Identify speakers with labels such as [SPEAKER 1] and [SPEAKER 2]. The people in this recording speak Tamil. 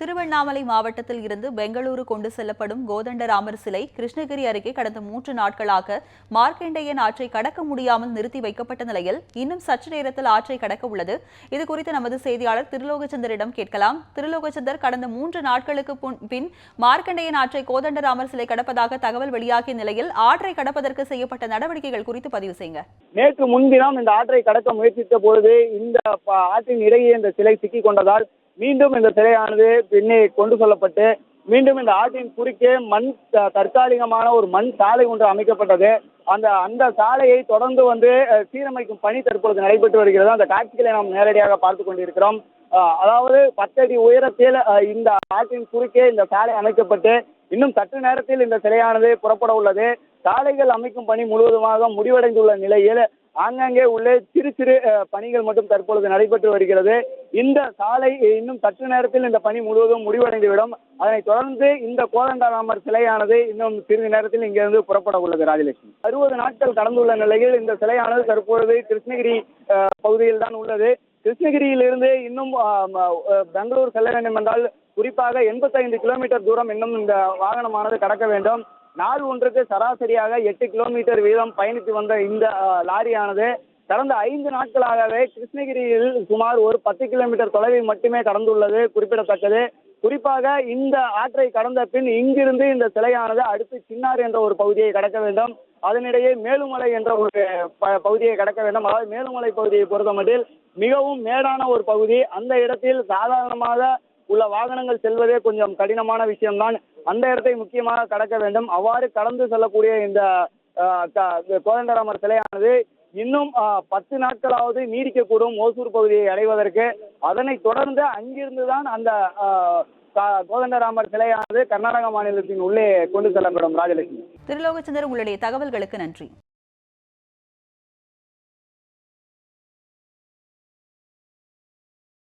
[SPEAKER 1] திருவண்ணாமலை மாவட்டத்தில் இருந்து பெங்களூரு கொண்டு செல்லப்படும் கோதண்டராமர் சிலை கிருஷ்ணகிரி அருகே கடந்த மூன்று நாட்களாக மார்க்கண்டேயன் ஆற்றை கடக்க முடியாமல் நிறுத்தி வைக்கப்பட்ட நிலையில் இன்னும் சற்று நேரத்தில் ஆற்றை கடக்க உள்ளது. இது குறித்து நமது செய்தியாளர் திருலோகச்சந்தரிடம் கேட்கலாம். திருலோகச்சந்தர் கடந்த மூன்று நாட்களுக்கு பின் மார்க்கண்டேயன் ஆற்றை கோதண்டராமர் சிலை கடப்பதாக தகவல் வெளியாகிய நிலையில் ஆற்றை கடப்பதற்கு செய்யப்பட்ட நடவடிக்கைகள் குறித்து பதிவு செய்யுங்க.
[SPEAKER 2] நேற்று முன்தினம் இந்த ஆற்றை கடக்க முயற்சித்த பொழுது இந்த ஆற்றின் இடையே இந்த சிலை சிக்கிக் கொண்டதால் மீண்டும் இந்த சிலையானது பின்னே கொண்டு செல்லப்பட்டு மீண்டும் இந்த ஆற்றின் குறுக்கே மண் தற்காலிகமான ஒரு மண் சாலை ஒன்று அமைக்கப்பட்டது. அந்த அந்த சாலையை தொடர்ந்து வந்து சீரமைக்கும் பணி தற்பொழுது நடைபெற்று வருகிறது. அந்த காட்சிகளை நாம் நேரடியாக பார்த்து கொண்டிருக்கிறோம். அதாவது பத்தடி உயரத்தில் இந்த ஆற்றின் குறுக்கே இந்த சாலை அமைக்கப்பட்டு இன்னும் சற்று நேரத்தில் இந்த சிலையானது புறப்பட உள்ளது. சாலைகள் அமைக்கும் பணி முழுவதுமாக முடிவடைந்துள்ள நிலையில் ஆங்காங்கே உள்ளே சிறு சிறு பணிகள் மட்டும் தற்பொழுது நடைபெற்று வருகிறது. இந்த சாலை இன்னும் சற்று நேரத்தில் இந்த பணி முழுவதும் முடிவடைந்துவிடும். அதனைத் தொடர்ந்து இந்த கோதண்டராமர் சிலையானது இன்னும் சிறிது நேரத்தில் இங்கிருந்து புறப்பட உள்ளது ராஜலட்சுமி. அறுபது நாட்கள் கடந்துள்ள நிலையில் இந்த சிலையானது தற்பொழுது கிருஷ்ணகிரி பகுதியில் தான் உள்ளது. கிருஷ்ணகிரியிலிருந்து இன்னும் பெங்களூர் செல்ல வேண்டும் என்றால் குறிப்பாக எண்பத்தைந்து கிலோமீட்டர் தூரம் இன்னும் இந்த வாகனமானது கடக்க வேண்டும். நாள் ஒன்றுக்கு சராசரியாக எட்டு கிலோமீட்டர் வீதம் பயணித்து வந்த இந்த லாரியானது கடந்த ஐந்து நாட்களாகவே கிருஷ்ணகிரியில் சுமார் ஒரு பத்து கிலோமீட்டர் தொலைவை மட்டுமே கடந்துள்ளது குறிப்பிடத்தக்கது. குறிப்பாக இந்த ஆற்றை கடந்த பின் இங்கிருந்து இந்த சிலையானது அடுத்து சின்னார் என்ற ஒரு பகுதியை கடக்க வேண்டும். அதனிடையே மேலுமலை என்ற ஒரு ப- பகுதியை கடக்க வேண்டும். அதாவது மேலுமலை பகுதியை பொறுத்தமட்டில் மிகவும் மேடான ஒரு பகுதி. அந்த இடத்தில் சாதாரணமாக உள்ள வாகனங்கள் செல்வதே கொஞ்சம் கடினமான விஷயம்தான். அந்த இடத்தை முக்கியமாக கடக்க வேண்டும். அவ்வாறு கடந்து செல்லக்கூடிய இந்த கோதண்டராமர் சிலையானது இன்னும் பத்து நாட்களாவது நீடிக்கக்கூடும் ஓசூர் பகுதியை அடைவதற்கு. அதனை தொடர்ந்து அங்கிருந்துதான் அந்த கோதண்டராமர் சிலையானது கர்நாடக மாநிலத்தின் உள்ளே கொண்டு செல்லப்படும் ராஜலட்சுமி.
[SPEAKER 1] திருலோகச்சந்தர் உங்களுடைய தகவல்களுக்கு நன்றி.